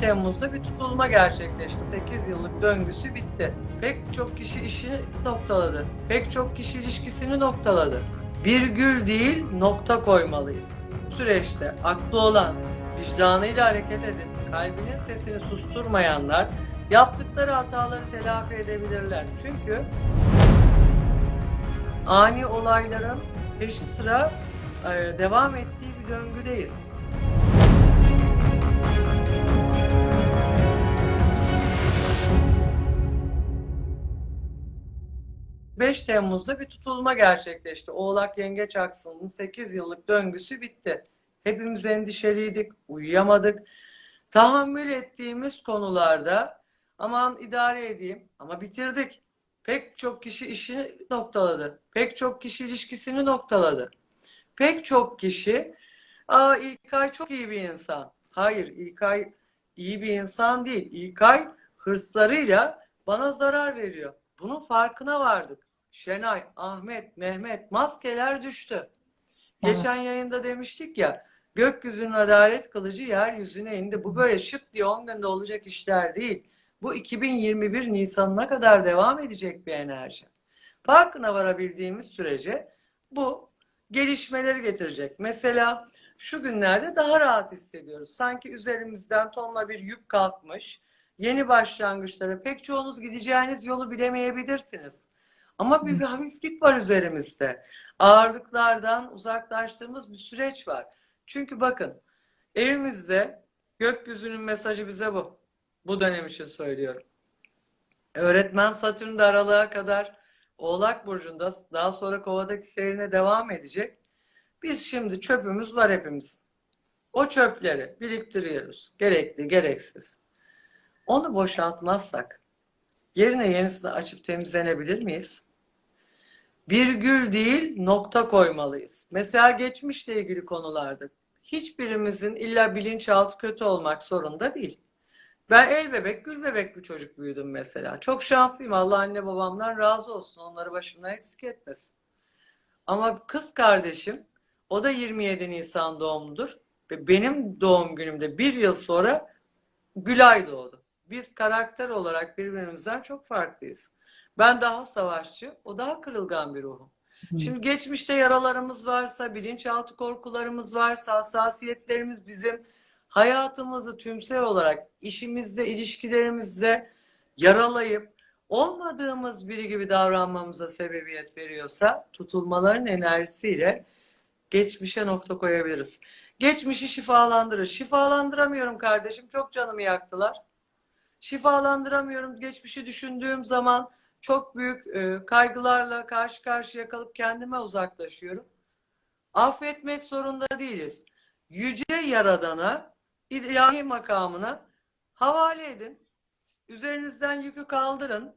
Temmuz'da bir tutulma gerçekleşti. 8 yıllık döngüsü bitti. Pek çok kişi işini noktaladı. Pek çok kişi ilişkisini noktaladı. Virgül değil nokta koymalıyız. Bu süreçte aklı olan, vicdanıyla hareket edin, kalbinin sesini susturmayanlar yaptıkları hataları telafi edebilirler. Çünkü ani olayların peşi sıra e, devam ettiği bir döngüdeyiz. ...5 Temmuz'da bir tutulma gerçekleşti. Oğlak Yengeç aksının 8 yıllık döngüsü bitti. Hepimiz endişeliydik, uyuyamadık. Tahammül ettiğimiz konularda aman idare edeyim ama bitirdik. Pek çok kişi işini noktaladı. Pek çok kişi ilişkisini noktaladı. Pek çok kişi Aa İlkay çok iyi bir insan. Hayır İlkay iyi bir insan değil. İlkay hırslarıyla bana zarar veriyor. Bunun farkına vardık. Şenay, Ahmet, Mehmet maskeler düştü. Geçen yayında demiştik ya gökyüzünün adalet kılıcı yeryüzüne indi. Bu böyle şıp diye 10 günde olacak işler değil. Bu 2021 Nisan'ına kadar devam edecek bir enerji. Farkına varabildiğimiz sürece bu gelişmeleri getirecek. Mesela şu günlerde daha rahat hissediyoruz. Sanki üzerimizden tonla bir yük kalkmış. Yeni başlangıçlara pek çoğunuz gideceğiniz yolu bilemeyebilirsiniz. Ama bir, bir hafiflik var üzerimizde. Ağırlıklardan uzaklaştığımız bir süreç var. Çünkü bakın evimizde gökyüzünün mesajı bize bu. Bu dönem için söylüyorum. Öğretmen Satürn de aralığa kadar Oğlak Burcu'nda daha sonra kovadaki seyrine devam edecek. Biz şimdi çöpümüz var hepimiz. O çöpleri biriktiriyoruz. Gerekli, gereksiz. Onu boşaltmazsak yerine yenisini açıp temizlenebilir miyiz? Virgül değil nokta koymalıyız. Mesela geçmişle ilgili konularda hiçbirimizin illa bilinçaltı kötü olmak zorunda değil. Ben el bebek, gül bebek bir çocuk büyüdüm mesela. Çok şanslıyım. Allah anne babamdan razı olsun. Onları başımdan eksik etmesin. Ama kız kardeşim o da 27 Nisan doğumludur. Ve benim doğum günümde bir yıl sonra Gülay doğdu. Biz karakter olarak birbirimizden çok farklıyız. Ben daha savaşçı, o daha kırılgan bir ruhum. Şimdi geçmişte yaralarımız varsa, bilinçaltı korkularımız varsa, hassasiyetlerimiz bizim hayatımızı tümsel olarak işimizde, ilişkilerimizde yaralayıp olmadığımız biri gibi davranmamıza sebebiyet veriyorsa tutulmaların enerjisiyle geçmişe nokta koyabiliriz. Geçmişi şifalandırır. Şifalandıramıyorum kardeşim. Çok canımı yaktılar. Şifalandıramıyorum. Geçmişi düşündüğüm zaman çok büyük e, kaygılarla karşı karşıya kalıp kendime uzaklaşıyorum. Affetmek zorunda değiliz. Yüce Yaradan'a, ilahi makamına havale edin. Üzerinizden yükü kaldırın.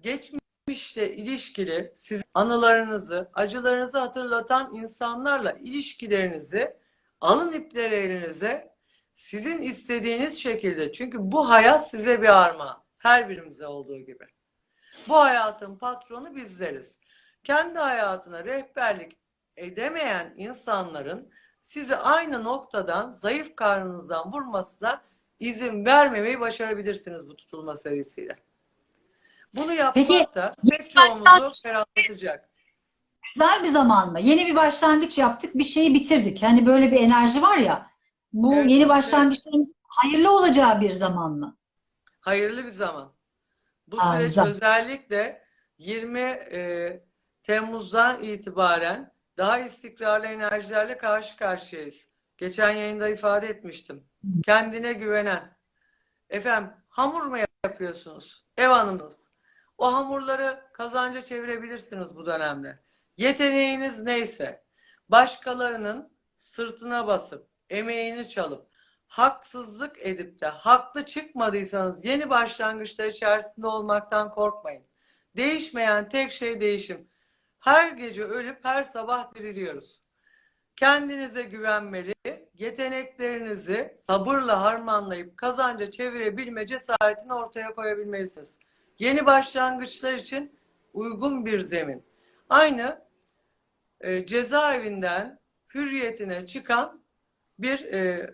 Geçmişle ilişkili siz anılarınızı, acılarınızı hatırlatan insanlarla ilişkilerinizi alın ipleri elinize sizin istediğiniz şekilde çünkü bu hayat size bir armağan. Her birimize olduğu gibi. Bu hayatın patronu bizleriz. Kendi hayatına rehberlik edemeyen insanların sizi aynı noktadan zayıf karnınızdan vurmasına izin vermemeyi başarabilirsiniz bu tutulma serisiyle. Bunu yapmak Peki, da pek çoğumuzu ferahlatacak. Güzel bir zaman mı? Yeni bir başlangıç yaptık, bir şeyi bitirdik. Hani böyle bir enerji var ya. Bu Evet, yeni başlangıçlarımız hayırlı olacağı bir zaman mı? Hayırlı bir zaman. Bu Aa, süreç güzel. özellikle 20 e, Temmuz'dan itibaren daha istikrarlı enerjilerle karşı karşıyayız. Geçen yayında ifade etmiştim. Kendine güvenen. Efendim hamur mu yapıyorsunuz? Ev hanımınız. O hamurları kazanca çevirebilirsiniz bu dönemde. Yeteneğiniz neyse başkalarının sırtına basıp emeğini çalıp haksızlık edip de haklı çıkmadıysanız yeni başlangıçlar içerisinde olmaktan korkmayın. Değişmeyen tek şey değişim. Her gece ölüp her sabah diriliyoruz. Kendinize güvenmeli, yeteneklerinizi sabırla harmanlayıp kazanca çevirebilme cesaretini ortaya koyabilmelisiniz. Yeni başlangıçlar için uygun bir zemin. Aynı e, cezaevinden hürriyetine çıkan bir e,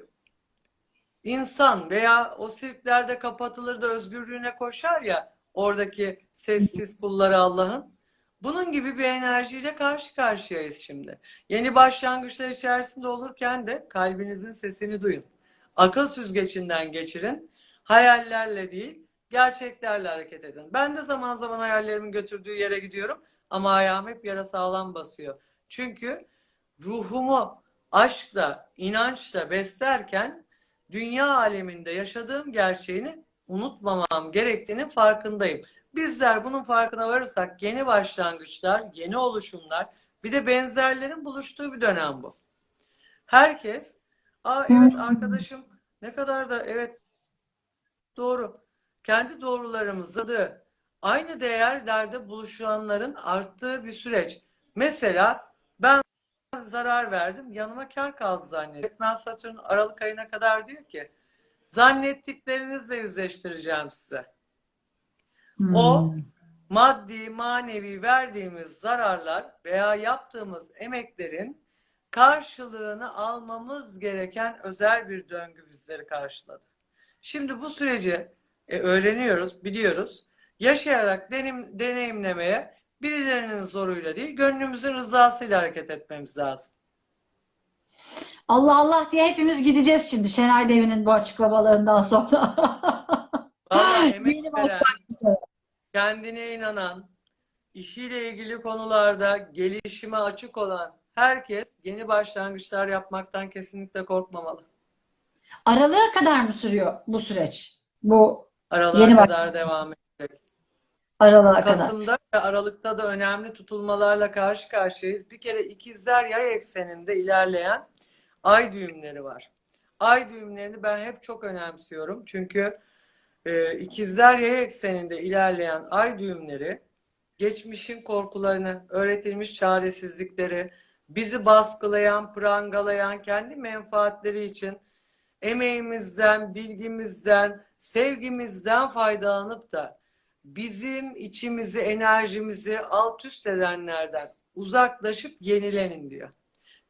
insan veya o sirklerde kapatılır da özgürlüğüne koşar ya oradaki sessiz kulları Allah'ın. Bunun gibi bir enerjiyle karşı karşıyayız şimdi. Yeni başlangıçlar içerisinde olurken de kalbinizin sesini duyun. Akıl süzgecinden geçirin. Hayallerle değil, gerçeklerle hareket edin. Ben de zaman zaman hayallerimin götürdüğü yere gidiyorum ama ayağım hep yara sağlam basıyor. Çünkü ruhumu aşkla, inançla beslerken dünya aleminde yaşadığım gerçeğini unutmamam gerektiğinin farkındayım. Bizler bunun farkına varırsak yeni başlangıçlar, yeni oluşumlar, bir de benzerlerin buluştuğu bir dönem bu. Herkes, aa evet arkadaşım ne kadar da evet doğru. Kendi doğrularımızı da aynı değerlerde buluşanların arttığı bir süreç. Mesela zarar verdim, yanıma kar kaldı zannediyorum. Öğretmen Satürn Aralık ayına kadar diyor ki, zannettiklerinizle yüzleştireceğim size. O Hmm. maddi, manevi verdiğimiz zararlar veya yaptığımız emeklerin karşılığını almamız gereken özel bir döngü bizleri karşıladı. Şimdi bu süreci e, öğreniyoruz, biliyoruz. Yaşayarak denim, deneyimlemeye birilerinin zoruyla değil, gönlümüzün rızasıyla hareket etmemiz lazım. Allah Allah diye hepimiz gideceğiz şimdi Şenay Devi'nin bu açıklamalarından sonra. Vallahi emek Yeni veren, başlangıçlar. kendine inanan, işiyle ilgili konularda gelişime açık olan herkes yeni başlangıçlar yapmaktan kesinlikle korkmamalı. Aralığa kadar mı sürüyor bu süreç? Bu Aralığa Yeni kadar başlangıç. devam edecek. Aralığa kadar. Kasım'da ve Aralık'ta da önemli tutulmalarla karşı karşıyayız. Bir kere ikizler yay ekseninde ilerleyen ay düğümleri var. Ay düğümlerini ben hep çok önemsiyorum. Çünkü e, ikizler yay ekseninde ilerleyen ay düğümleri geçmişin korkularını, öğretilmiş çaresizlikleri, bizi baskılayan, prangalayan, kendi menfaatleri için emeğimizden, bilgimizden, sevgimizden faydalanıp da bizim içimizi, enerjimizi alt üst edenlerden uzaklaşıp yenilenin diyor.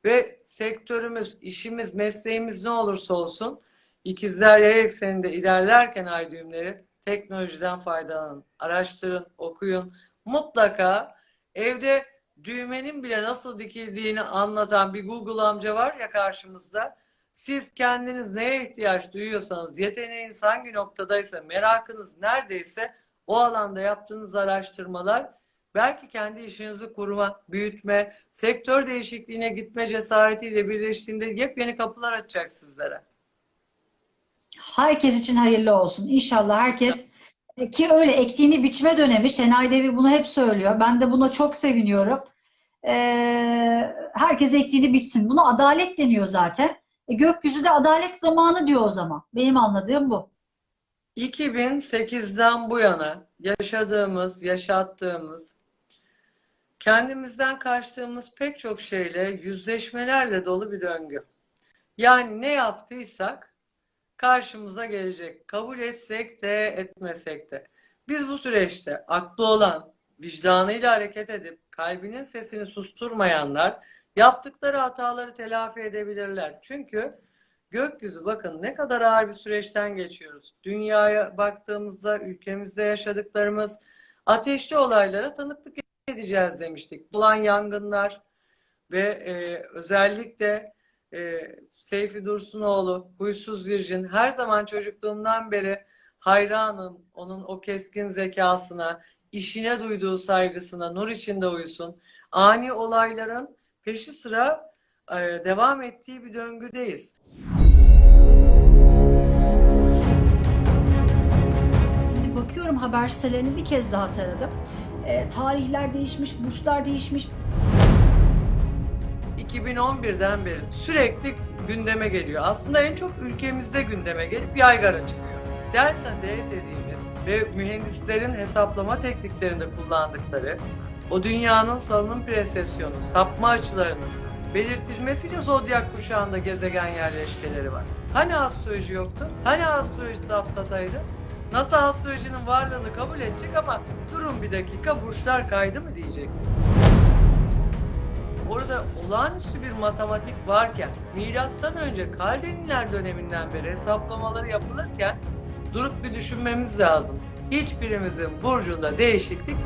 Ve sektörümüz, işimiz, mesleğimiz ne olursa olsun ikizler yay ekseninde ilerlerken ay düğümleri teknolojiden faydalanın, araştırın, okuyun. Mutlaka evde düğmenin bile nasıl dikildiğini anlatan bir Google amca var ya karşımızda. Siz kendiniz neye ihtiyaç duyuyorsanız, yeteneğiniz hangi noktadaysa, merakınız neredeyse o alanda yaptığınız araştırmalar belki kendi işinizi kurma, büyütme, sektör değişikliğine gitme cesaretiyle birleştiğinde yepyeni kapılar açacak sizlere. Herkes için hayırlı olsun. İnşallah herkes ki öyle ektiğini biçme dönemi Şenay Devi bunu hep söylüyor. Ben de buna çok seviniyorum. Ee, herkes ektiğini biçsin. Buna adalet deniyor zaten. E, gökyüzü de adalet zamanı diyor o zaman. Benim anladığım bu. 2008'den bu yana yaşadığımız, yaşattığımız, kendimizden kaçtığımız pek çok şeyle yüzleşmelerle dolu bir döngü. Yani ne yaptıysak karşımıza gelecek. Kabul etsek de etmesek de. Biz bu süreçte aklı olan, vicdanıyla hareket edip kalbinin sesini susturmayanlar yaptıkları hataları telafi edebilirler. Çünkü gökyüzü bakın ne kadar ağır bir süreçten geçiyoruz. Dünyaya baktığımızda ülkemizde yaşadıklarımız ateşli olaylara tanıklık edeceğiz demiştik. Olan yangınlar ve e, özellikle e, Seyfi Dursunoğlu, Huysuz Virjin her zaman çocukluğumdan beri hayranım onun o keskin zekasına, işine duyduğu saygısına, nur içinde uyusun. Ani olayların peşi sıra e, devam ettiği bir döngüdeyiz. Bakıyorum haber sitelerini bir kez daha taradım. E, tarihler değişmiş, burçlar değişmiş. 2011'den beri sürekli gündeme geliyor. Aslında en çok ülkemizde gündeme gelip yaygara çıkıyor. Delta D dediğimiz ve mühendislerin hesaplama tekniklerinde kullandıkları o dünyanın salınım presesyonu, sapma açılarının belirtilmesiyle zodyak kuşağında gezegen yerleşkeleri var. Hani astroloji yoktu? Hani astroloji safsataydı? Nasıl astrolojinin varlığını kabul edecek ama durun bir dakika burçlar kaydı mı diyecek. orada olağanüstü bir matematik varken, milattan önce Kaldeniler döneminden beri hesaplamaları yapılırken durup bir düşünmemiz lazım. Hiçbirimizin burcunda değişiklik